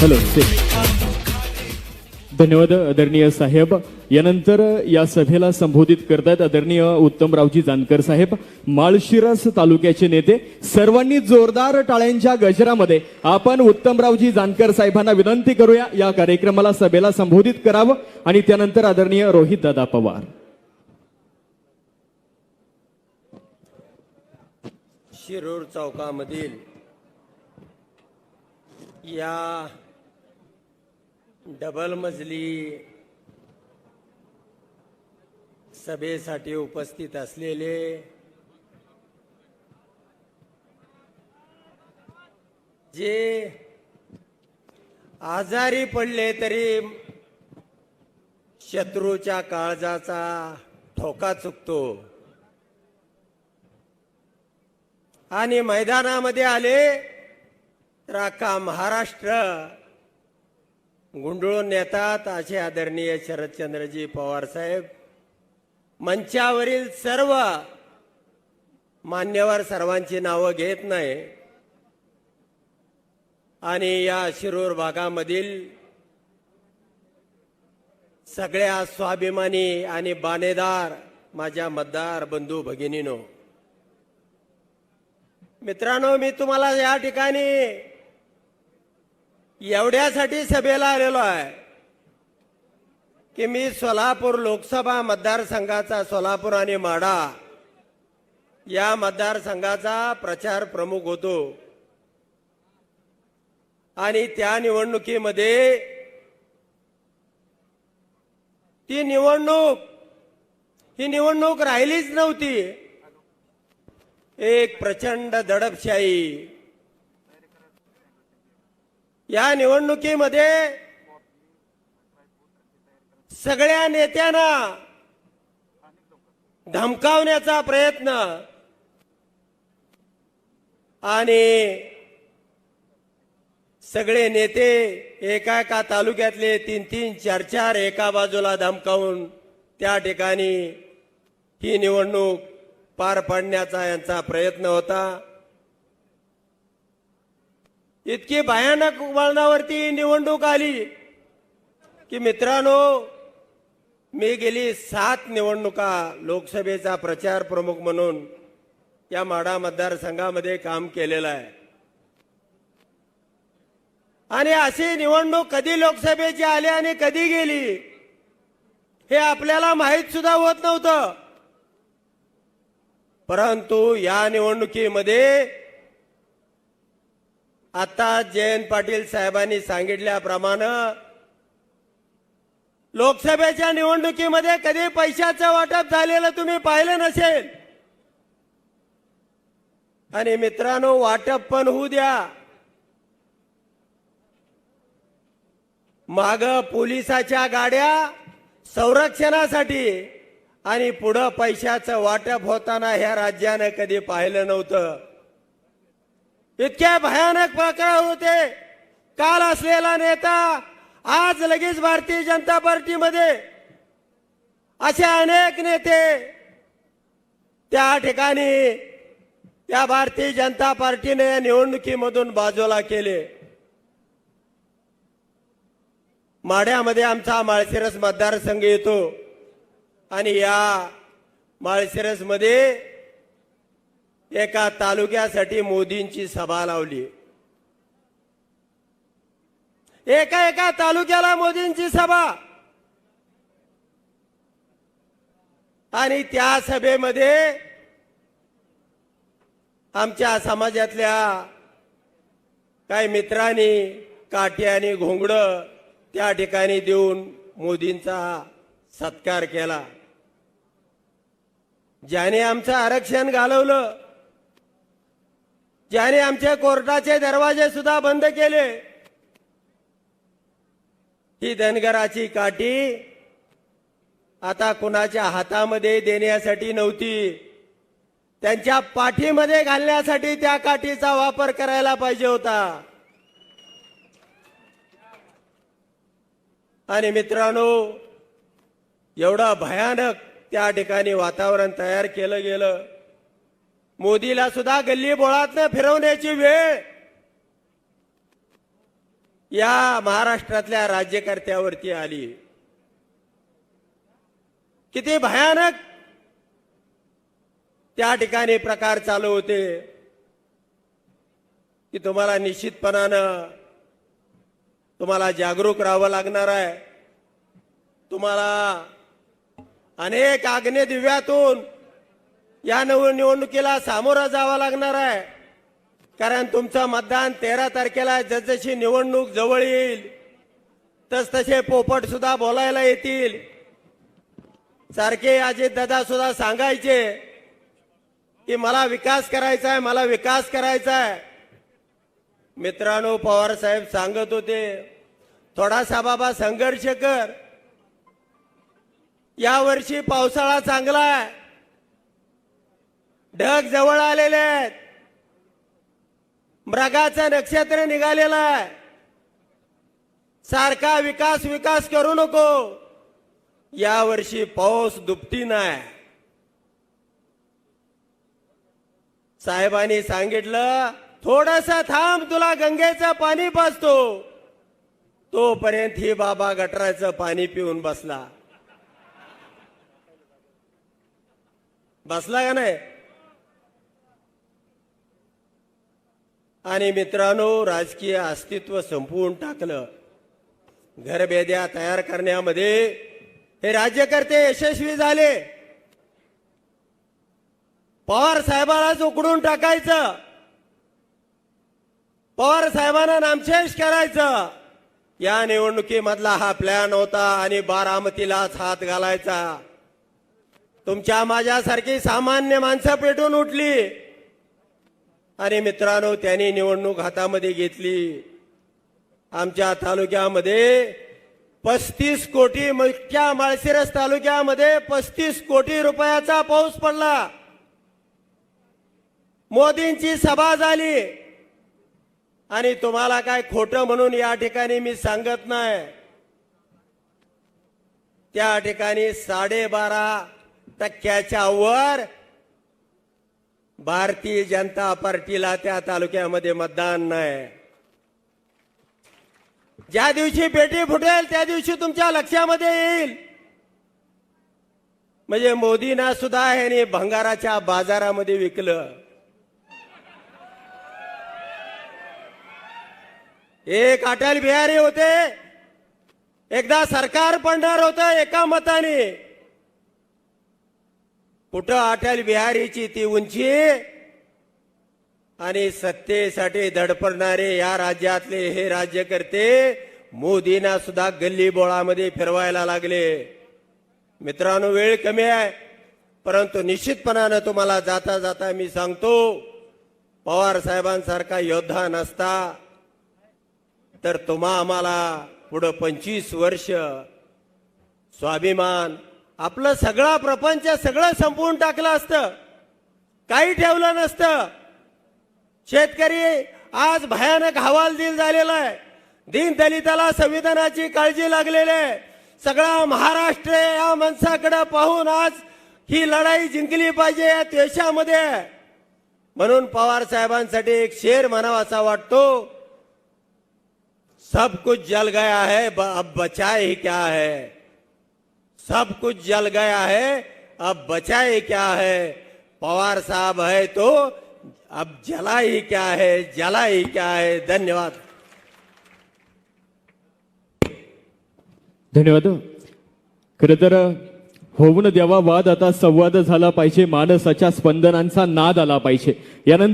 Hello धन्यवाद आदरणीय साहेब. यानंतर या सभेला संबोधित करतायत आदरणीय उत्तमरावजी जानकर साहेब. माळशिरस तालुक्याचे नेते सर्वांनी जोरदार टाळ्यांच्या गजरामध्ये आपण उत्तमरावजी जानकर साहेबांना विनंती करूया या कार्यक्रमाला सभेला संबोधित करावं आणि त्यानंतर आदरणीय रोहित दादा पवार. शिरूर चौकामधील या डबल मजली सभेसाठी उपस्थित असलेले जे आजारी पडले तरी शत्रूच्या काळजाचा ठोका चुकतो. आणि मैदानामध्ये आले तर अख्खा महाराष्ट्र गुंडळून नेतात असे आदरणीय शरदचंद्रजी पवार साहेब. मंचावरील सर्व मान्यवर सर्वांची नावं घेत नाही. आणि या शिरूर भागामधील सगळ्या स्वाभिमानी आणि बाणेदार माझ्या मतदार बंधू भगिनीनो. मित्रांनो मी तुम्हाला या ठिकाणी एवढ्यासाठी सभेला आलेलो आहे की मी सोलापूर लोकसभा मतदारसंघाचा सोलापूर आणि माढा या मतदारसंघाचा प्रचार प्रमुख होतो. आणि त्या निवडणुकीमध्ये ती निवडणूक ही निवडणूक राहिलीच नव्हती. एक प्रचंड दडपशाही या निवडणुकीमध्ये सगळ्या नेत्यांना धमकावण्याचा प्रयत्न आणि सगळे नेते एका एका तालुक्यातले तीन तीन चार चार एका बाजूला धमकावून त्या ठिकाणी ही निवडणूक पार पाडण्याचा यांचा प्रयत्न होता. इतकी भयानक वळणावरती निवडणूक आली की मित्रांनो मी गेली सात निवडणुका लोकसभेचा प्रचार प्रमुख म्हणून या माडा मतदारसंघामध्ये काम केलेलं आहे. आणि अशी निवडणूक कधी लोकसभेची आली आणि कधी गेली हे आपल्याला माहीत सुद्धा होत नव्हतं. परंतु या निवडणुकीमध्ये आता जयंत पाटील साहेबांनी सांगितल्याप्रमाणे लोकसभेच्या निवडणुकीमध्ये कधी पैशाचं वाटप झालेलं तुम्ही पाहिलं नसेल. आणि मित्रांनो वाटप पण होऊ द्या. माग पोलिसाच्या गाड्या संरक्षणासाठी आणि पुढं पैशाचं वाटप होताना ह्या राज्यानं कधी पाहिलं नव्हतं. इतक्या भयानक प्रकार होते. काल असलेला नेता आज लगेच भारतीय जनता पार्टीमध्ये. असे अनेक नेते त्या ठिकाणी त्या भारतीय जनता पार्टीने या निवडणुकीमधून बाजूला केले. माढ्यामध्ये आमचा माळशिरस मतदारसंघ येतो. आणि या माळशिरसमध्ये एका तालुक्यासाठी मोदींची सभा लावली. एका एका तालुक्याला मोदींची सभा. आणि त्या सभेमध्ये आमच्या समाजातल्या काही मित्रांनी काठी आणि घोंगडं त्या ठिकाणी देऊन मोदींचा सत्कार केला. ज्याने आमचं आरक्षण घालवलं ज्याने आमचे कोर्टाचे दरवाजे सुद्धा बंद केले. ही धनगराची काठी आता कुणाच्या हातामध्ये देण्यासाठी नव्हती. त्यांच्या पाठीमध्ये घालण्यासाठी त्या काठीचा वापर करायला पाहिजे होता. आणि मित्रांनो एवढा भयानक त्या ठिकाणी वातावरण तयार केलं गेलं. मोदीला सुद्धा गल्ली बोळातनं फिरवण्याची वेळ. या महाराष्ट्रातल्या राज्यकर्त्यावरती आली. किती भयानक. त्या ठिकाणी प्रकार चालू होते. की तुम्हाला निश्चितपणानं तुम्हाला जागरूक राहावं लागणार आहे. तुम्हाला अनेक आग्नेदिव्यातून या नव निवडणुकीला सामोरं जावं लागणार आहे. कारण तुमचं मतदान तेरा तारखेला जसजशी निवडणूक जवळ येईल तस तसे पोपट सुद्धा बोलायला येतील. सारखे अजित दादा सुद्धा सांगायचे की मला विकास करायचा आहे मला विकास करायचा आहे. मित्रांनो पवार साहेब सांगत होते थोडासा बाबा संघर्ष कर. या वर्षी पावसाळा चांगला आहे. ढग जवळ आलेले आहेत. मृगाचं नक्षत्र निघालेलं आहे. सारखा विकास विकास करू नको. या वर्षी पाऊस दुपटी नाही. साहेबांनी सांगितलं थोडस थांब तुला गंगेचं पाणी पाजतो. तोपर्यंत ही बाबा गटराचं पाणी पिऊन बसला. बसला का नाही? आणि मित्रांनो राजकीय अस्तित्व संपवून टाकलं. घरबेद्या तयार करण्यामध्ये हे राज्यकर्ते यशस्वी झाले. पवार साहेबालाच उकडून टाकायचं. पवार साहेबांना नामशेष करायचं. या निवडणुकीमधला हा प्लॅन होता आणि बारामतीलाच हात घालायचा. तुमच्या माझ्यासारखी सामान्य माणसं पेटून उठली. आणि मित्रांनो त्यांनी निवडणूक हातामध्ये घेतली. आमच्या तालुक्यामध्ये पस्तीस कोटी मुख्या माळशिरस तालुक्यामध्ये पस्तीस कोटी रुपयाचा पाऊस पडला. मोदींची सभा झाली. आणि तुम्हाला काय खोटं म्हणून या ठिकाणी मी सांगत नाही. त्या ठिकाणी साडेबारा टक्क्याच्या वर भारतीय जनता पार्टीला त्या तालुक्यामध्ये मतदान नाही. ज्या दिवशी पेटी फुटेल त्या दिवशी तुमच्या लक्षामध्ये येईल. म्हणजे मोदींना सुद्धा ह्याने भंगाराच्या बाजारामध्ये विकलं. एक अटल बिहारी होते एकदा सरकार पडणार होतं एका मताने. कुठं अटल बिहारीची ती उंची? आणि सत्तेसाठी धडपडणारे या राज्यातले हे राज्यकर्ते मोदींना सुद्धा गल्ली बोळामध्ये फिरवायला लागले. मित्रांनो वेळ कमी आहे परंतु निश्चितपणानं तुम्हाला जाता जाता मी सांगतो पवार साहेबांसारखा योद्धा नसता तर तुम्हा आम्हाला पुढं पंचवीस वर्ष स्वाभिमान आपलं सगळा प्रपंच सगळं संपवून टाकलं असतं. काही ठेवलं नसतं. शेतकरी आज भयानक हवालदिल झालेला आहे. दीन दलिताला संविधानाची काळजी लागलेली आहे. सगळा महाराष्ट्र या माणसाकडे पाहून आज ही लढाई जिंकली पाहिजे या देशामध्ये म्हणून पवार साहेबांसाठी एक शेर म्हणावासा वाटतो. सब कुछ जल गया है ब- अब बचाए ही क्या है? सब कुछ जल गया है अब बचाए क्या है? पवार साहब है तो अब जला ही क्या है? जला ही क्या है? धन्यवाद। धन्यवाद। खर तर होऊन द्यावा वाद आता संवाद झाला पाहिजे मानसाच्या स्पंदनांचा नाद आला पाहिजे. यानंतर